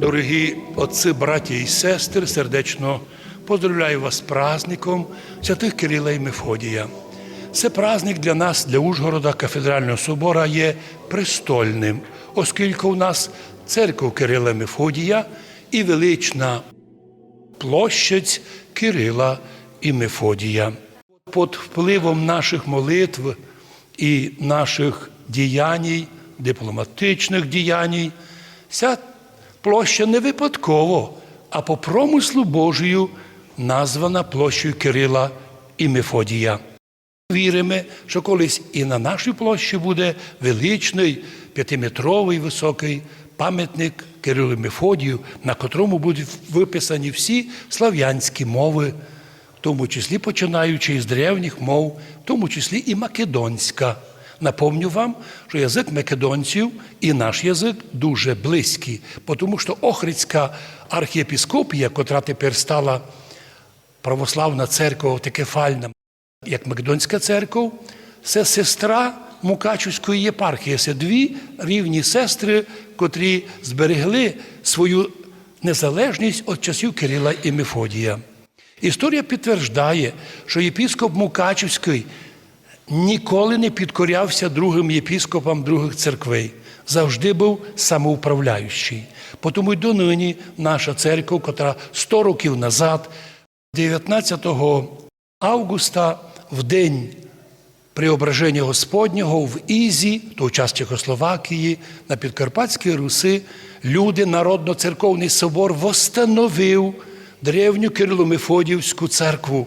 Дорогі отці, браті і сестри, сердечно поздравляю вас з праздником святих Кирила і Мефодія. Це праздник для нас, для Ужгорода, кафедрального собора, є престольним, оскільки у нас церква Кирила і Мефодія і велична площадь Кирила і Мефодія. Під впливом наших молитв і наших діянь, дипломатичних діянь, ця площа не випадково, а по промислу Божою названа площею Кирила і Мефодія. Віримо, що колись і на нашій площі буде величний п'ятиметровий високий пам'ятник Кирилу і Мефодію, на котрому будуть виписані всі слав'янські мови, в тому числі починаючи із древніх мов, в тому числі і македонська. Напомню вам, що язик македонців і наш язик дуже близький, тому що Охридська архієпіскопія, котра тепер стала православна церква автокефальна, як Македонська церква, це сестра Мукачівської єпархії. Це дві рівні сестри, котрі зберегли свою незалежність від часів Кирила і Мефодія. Історія підтверждає, що єпіскоп Мукачівський ніколи не підкорявся другим єпіскопам других церквей. Завжди був самоуправляючий. Тому й донині наша церква, котра 100 років назад, 19 августа, в день Преображення Господнього в Ізі, то час Чехословакії, на Підкарпатській Руси, люди, Народно-церковний собор восстановив древню Кирило-Мефодіївську церкву.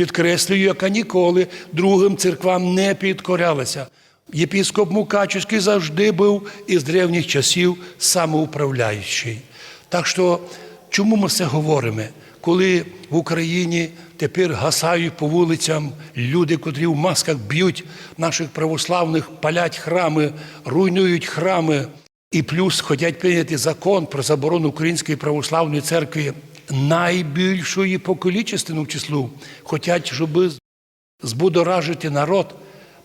Підкреслюю, яка ніколи другим церквам не підкорялася. Єпіскоп Мукачівський завжди був із древніх часів самоуправляючий. Так що, чому ми це говоримо? Коли в Україні тепер гасають по вулицям люди, котрі в масках б'ють наших православних, палять храми, руйнують храми, і плюс хочуть прийняти закон про заборону Української православної церкви найбільшої по количественному числу, хочуть, щоб збудоражити народ,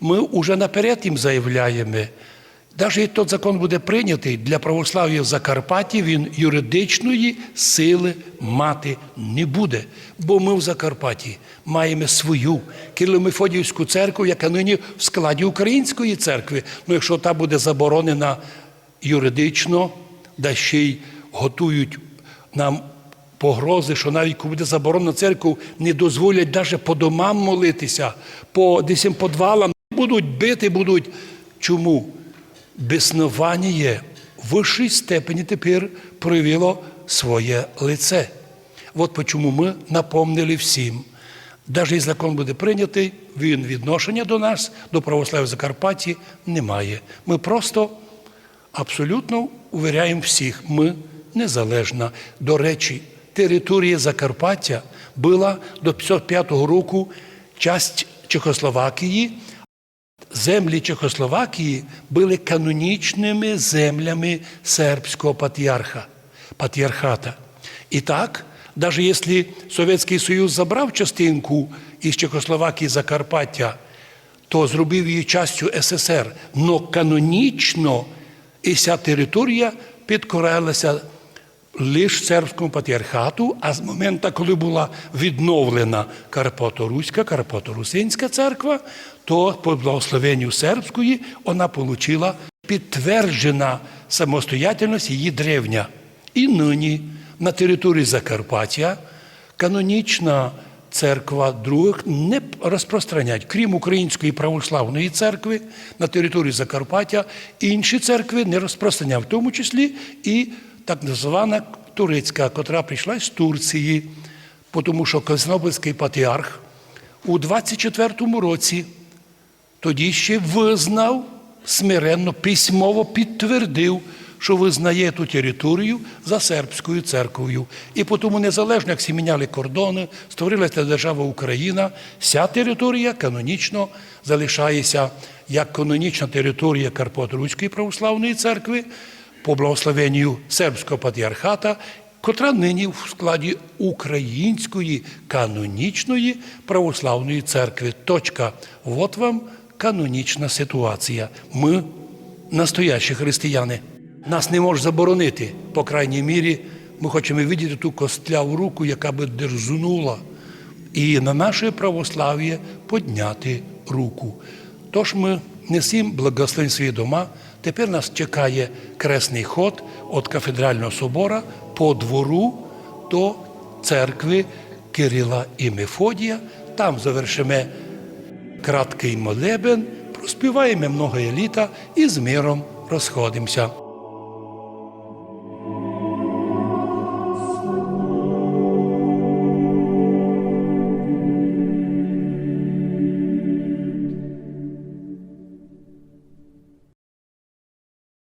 ми вже наперед їм заявляємо. Навіть той закон буде прийнятий для православ'я в Закарпатті, він юридичної сили мати не буде. Бо ми в Закарпатті маємо свою Кирило-Мефодіївську церкву, яка нині в складі української церкви. Ну, якщо та буде заборонена юридично, да ще й готують нам погрози, що навіть коли буде заборонена церкву, не дозволять навіть по домам молитися, по десь подвалам будуть бити, будуть. Чому? Беснування в вищій степені тепер проявило своє лице. От чому ми напомнили всім. Навіть закон буде прийнятий, він відношення до нас, до православ'я Закарпатті немає. Ми просто абсолютно увіряємо всіх, ми незалежна. До речі, територія Закарпаття була до 55 року часть Чехословакії. Землі Чехословакії були канонічними землями сербського патріарха, патріархата. І так, навіть якщо Совєтський Союз забрав частинку із Чехословакії Закарпаття, то зробив її частю СССР. Но канонічно і ця територія підкорялася лише сербському патріархату, а з моменту, коли була відновлена Карпато-Руська, Карпато-Русинська церква, то по благословенню сербської вона отримала підтверджена самостоятельність її древня. І нині на території Закарпаття канонічна церква других не розпространять, крім Української православної церкви на території Закарпаття, інші церкви не розпространяють, в тому числі і так звана турецька, котра прийшла з Турції, тому що Константинопольський патріарх у 24-му році тоді ще визнав смиренно, письмово підтвердив, що визнає ту територію за сербською церквою. І тому незалежно, як всі міняли кордони, створилася держава Україна, вся територія канонічно залишається як канонічна територія Карпато-Руської православної церкви по благословенню сербського патріархата, котра нині в складі Української канонічної православної церкви. Точка. От вам канонічна ситуація. Ми настоящі християни. Нас не може заборонити, по крайній мірі, ми хочемо видіти ту костляву руку, яка би дерзунула, і на наше православ'я підняти руку. Тож ми несім благословень свої дома. Тепер нас чекає кресний ход від кафедрального собора по двору до церкви Кирила і Мефодія. Там завершимо краткий молебен, проспіваємо много літа і з миром розходимося.